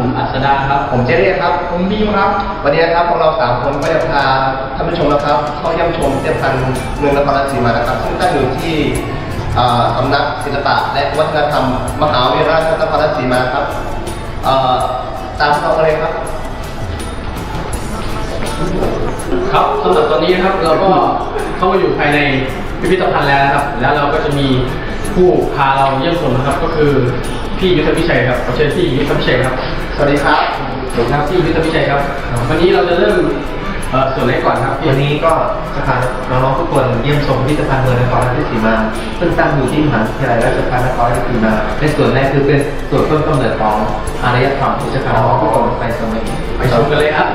ผมอัศดาครับ ผมเจเรียครับ ผมบีมครับ วันนี้นะครับพวกเราสามคนก็จะพาท่านผู้ชมนะครับเข้าเยี่ยมชมพิพิธภัณฑ์เมืองนครราชสีมานะครับ ซึ่งตั้งอยู่ที่อ่อสำนักศิลปะและวัฒนธรรม มหาวิทยาลัยนครราชสีมาครับตามเรามาเลยครับ ครับสำหรับตอนนี้นะครับเราก็เข้ามาอยู่ภายในพิพิธภัณฑ์แล้วนะครับ แล้วเราก็จะมีผู้พาเราเยี่ยมชมนะครับก็คือ พี่ยุทธพิชัยครับขอเชิญพี่ยุทธพิชัยครับ สวัสดีครับสวัสดีครับพี่ยุทธพิชัยครับ วันนี้เราจะเริ่มเอ่อส่วนไหนก่อนครับพี่วันนี้ก็จะพาน้องๆทุกคนเยี่ยมชมพิพิธภัณฑ์เมืองนครราชสีมา ซึ่งตั้งอยู่ที่มหาวิทยาลัยราชภัฏนครราชสีมาในส่วนแรกคือเป็นส่วนต้นกำเนิดของอารยธรรมที่จะพาน้องๆทุกคนไปสมัยไปชมกันเลยครับ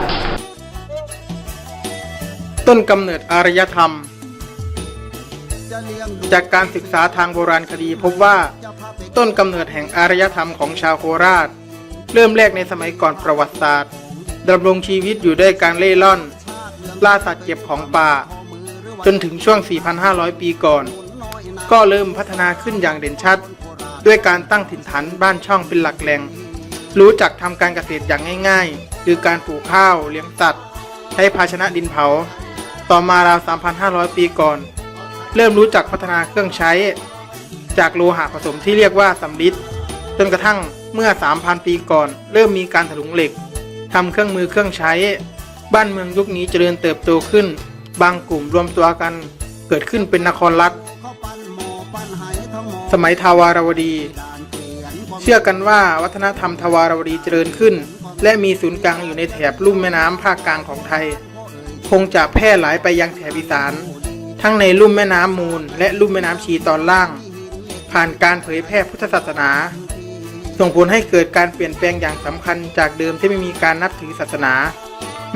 ต้นกำเนิดอารยธรรม จากการศึกษาทางโบราณคดีพบว่าต้นกำเนิดแห่งอารยธรรมของชาวโคราช เริ่มแรกในสมัยก่อนประวัติศาสตร์ดำรงชีวิตอยู่ด้วยการเล่ร่อน ล่าสัตว์เก็บของป่า จนถึงช่วง 4,500 ปีก่อน ก็เริ่มพัฒนาขึ้นอย่างเด่นชัด ด้วยการตั้งถิ่นฐานบ้านช่องเป็นหลักแหล่ง รู้จักทำการเกษตรอย่างง่ายๆ คือการปลูกข้าวเลี้ยงสัตว์ใช้ภาชนะดินเผา ต่อมาราว 3,500 ปีก่อน เริ่มรู้จักพัฒนาเครื่องใช้ จากโลหะผสมที่เรียกว่าสำริดจนกระทั่งเมื่อ 3,000 ปีก่อน เริ่มมีการถลุงเหล็กทำเครื่องมือเครื่องใช้ บ้านเมืองยุคนี้เจริญเติบโตขึ้น บางกลุ่มรวมตัวกัน เกิดขึ้นเป็นนครรัฐ สมัยทาวารวดี เชื่อกันว่าวัฒนธรรมทวารวดีเจริญขึ้น และมีศูนย์กลางอยู่ในแถบลุ่มแม่น้ำภาคกลางของไทย คงจะแพร่หลายไปยังแถบอีสาน ทั้งในลุ่มแม่น้ำมูล และลุ่มแม่น้ำชีตอนล่าง ผ่านการเผยแพร่พุทธศาสนา ส่งผลให้เกิดการเปลี่ยนแปลงอย่างสำคัญจากเดิมที่ไม่มีการนับถือศาสนา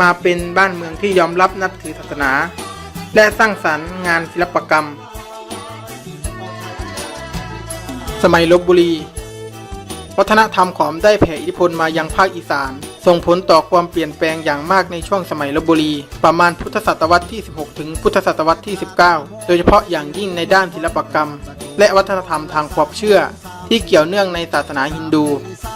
มาเป็นบ้านเมืองที่ยอมรับนับถือศาสนา และสร้างสรรค์งานศิลปกรรม สมัยลบบุรี วัฒนธรรมขอมได้แผ่อิทธิพลมายังภาคอีสาน ส่งผลต่อความเปลี่ยนแปลงอย่างมากในช่วงสมัยลบบุรี ประมาณพุทธศตวรรษที่ 16 ถึงพุทธศตวรรษที่ 19 โดยเฉพาะอย่างยิ่งในด้านศิลปกรรม และวัฒนธรรมทางความเชื่อ ที่เกี่ยวเนื่องในศาสนาฮินดู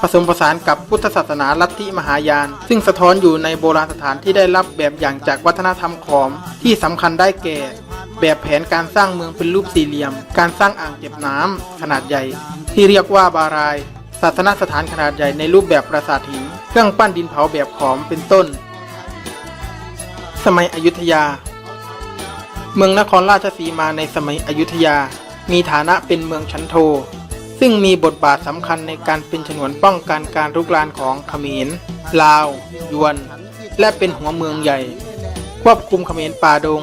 ผสมผสานกับพุทธศาสนาลัทธิมหายาน ซึ่งสะท้อนอยู่ในโบราณสถานที่ได้รับแบบอย่างจากวัฒนธรรมขอม ที่สำคัญได้แก่ แบบแผนการสร้างเมืองเป็นรูปสี่เหลี่ยม การสร้างอ่างเก็บน้ำขนาดใหญ่ ที่เรียกว่าบาราย ศาสนสถานขนาดใหญ่ในรูปแบบปราสาทหินเครื่องปั้นดินเผาแบบขอมเป็นต้น สมัยอยุธยา เมืองนครราชสีมาในสมัยอยุธยา มีฐานะเป็นเมืองชั้นโท ซึ่งมีบทบาทสำคัญในการเป็นฉนวนป้องกันการรุกรานของเขมร ลาว ยวน และเป็นหัวเมืองใหญ่ ควบคุมเขมรป่าดง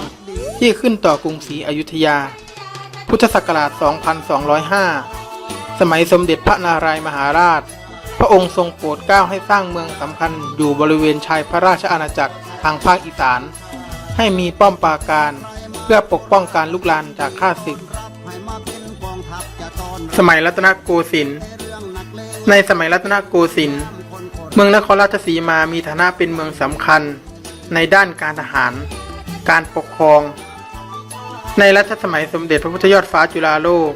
ที่ขึ้นต่อกรุงศรีอยุธยา พุทธศักราช 2205 สมัยสมเด็จพระนารายมหาราช พระองค์ทรงโปรดเกล้าให้สร้างเมืองสำคัญอยู่บริเวณชายพระราชอาณาจักรทางภาคอีสาน ให้มีป้อมปราการ เพื่อปกป้องการลุกลานจากข้าศึก สมัยรัตนโกสินทร์ ในสมัยรัตนโกสินทร์ เมืองนครราชสีมามีฐานะเป็นเมืองสำคัญ ในด้านการทหาร การปกครอง ในรัชสมัยสมเด็จพระพุทธยอดฟ้าจุฬาโลก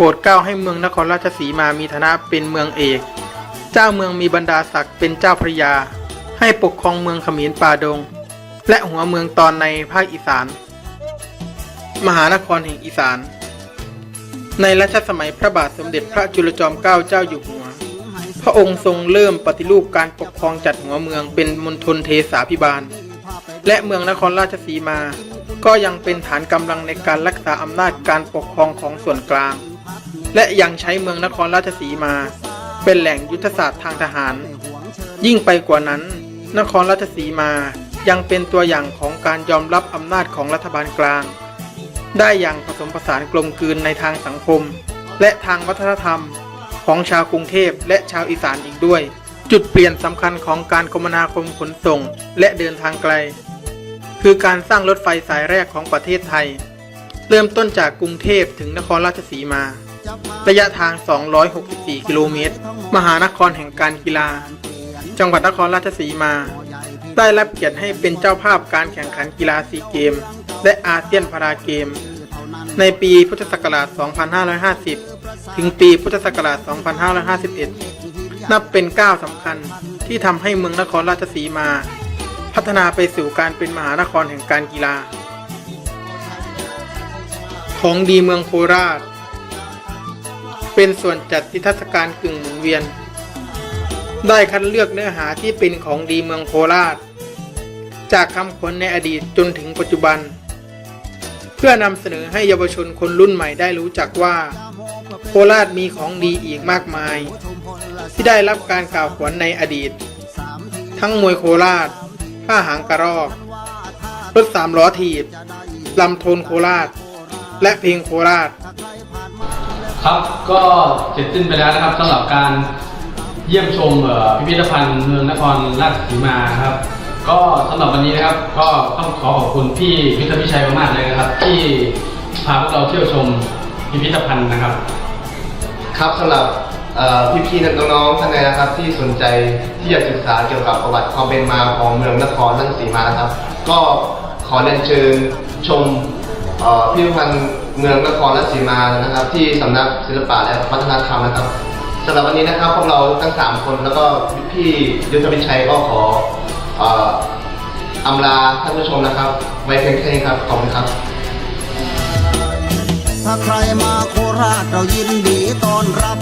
โปรดเกล้าให้เมืองนครราชสีมามีฐานะเป็นเมืองเอก เจ้าเมืองมีบรรดาศักดิ์เป็นเจ้าพระยา ให้ปกครองเมืองขมรป่าดง และหัวเมืองตอนในภาคอีสาน มหานครแห่งอีสาน ในรัชสมัยพระบาทสมเด็จพระจุลจอมเกล้าเจ้าอยู่หัว พระองค์ทรงเริ่มปฏิรูปการปกครองจัดหัวเมืองเป็นมณฑลเทสาพิบาล และเมืองนครราชสีมา ก็ยังเป็นฐานกำลังในการรักษาอำนาจการปกครองของส่วนกลาง และยังใช้เมืองนครราชสีมา เป็นแหล่งยุทธศาสตร์ทางทหาร ยิ่งไปกว่านั้น นครราชสีมายังเป็นตัวอย่างของการยอมรับอำนาจของรัฐบาลกลาง ได้อย่างผสมผสานกลมกลืนในทางสังคม และทางวัฒนธรรมของชาวกรุงเทพและชาวอีสานอีกด้วย จุดเปลี่ยนสำคัญของการคมนาคมขนส่งและเดินทางไกล คือการสร้างรถไฟสายแรกของประเทศไทย เริ่มต้นจากกรุงเทพถึงนครราชสีมา ระยะทาง 264 กิโลเมตร มหานครแห่งการกีฬา จังหวัดนครราชสีมา ได้รับเกียรติให้เป็นเจ้าภาพการแข่งขันกีฬาซีเกม และอาเซียนพาราเกม ในปีพุทธศักราช 2550 ถึงปีพุทธศักราช 2551 นับเป็นก้าวสำคัญที่ทำให้เมืองนครราชสีมา พัฒนาไปสู่การเป็นมหานครแห่งการกีฬา ของดีเมืองโคราช เป็นส่วนจัดนิทรรศการกึ่งหมุนเวียน ได้คัดเลือกเนื้อหาที่เป็นของดีเมืองโคราช จากคำขวัญในอดีตจนถึงปัจจุบัน เพื่อนำเสนอให้เยาวชนคนรุ่นใหม่ได้รู้จักว่า โคราชมีของดีอีกมากมาย ที่ได้รับการกล่าวขวัญในอดีต ทั้งมวยโคราชผ้าหางกระรอกรถสามล้อถีบลำโทนโคราช และเพลงโคราช ครับก็เสร็จสิ้นไปแล้วนะครับสำหรับการเยี่ยมชมพิพิธภัณฑ์เมืองนครราชสีมาครับ ก็สำหรับวันนี้นะครับก็ต้องขอขอบคุณพี่วิทยาพิชัยมากๆเลยนะครับ ที่พาพวกเราเที่ยวชมพิพิธภัณฑ์นะครับ ครับสำหรับเอ่พี่ๆน้องๆท่านใดนะครับที่สนใจที่อยากศึกษาเกี่ยวกับประวัติความเป็นมาของเมืองนครราชสีมานะครับ ก็ขอเรียนเชิญชมพิพิธภัณฑ์ เมืองนครราชสีมานะครับ ที่สำนักศิลปะและวัฒนธรรมนะครับสำหรับวันนี้นะครับพวกเราทั้งสามคนแล้วก็พี่ยุทธวิชัยก็ขอเอ่ออำลาท่านผู้ชมนะครับ ไว้เพียงแค่นี้ครับขอบคุณครับ ถ้าใครมาโคราชเรายินดีต้อนรับ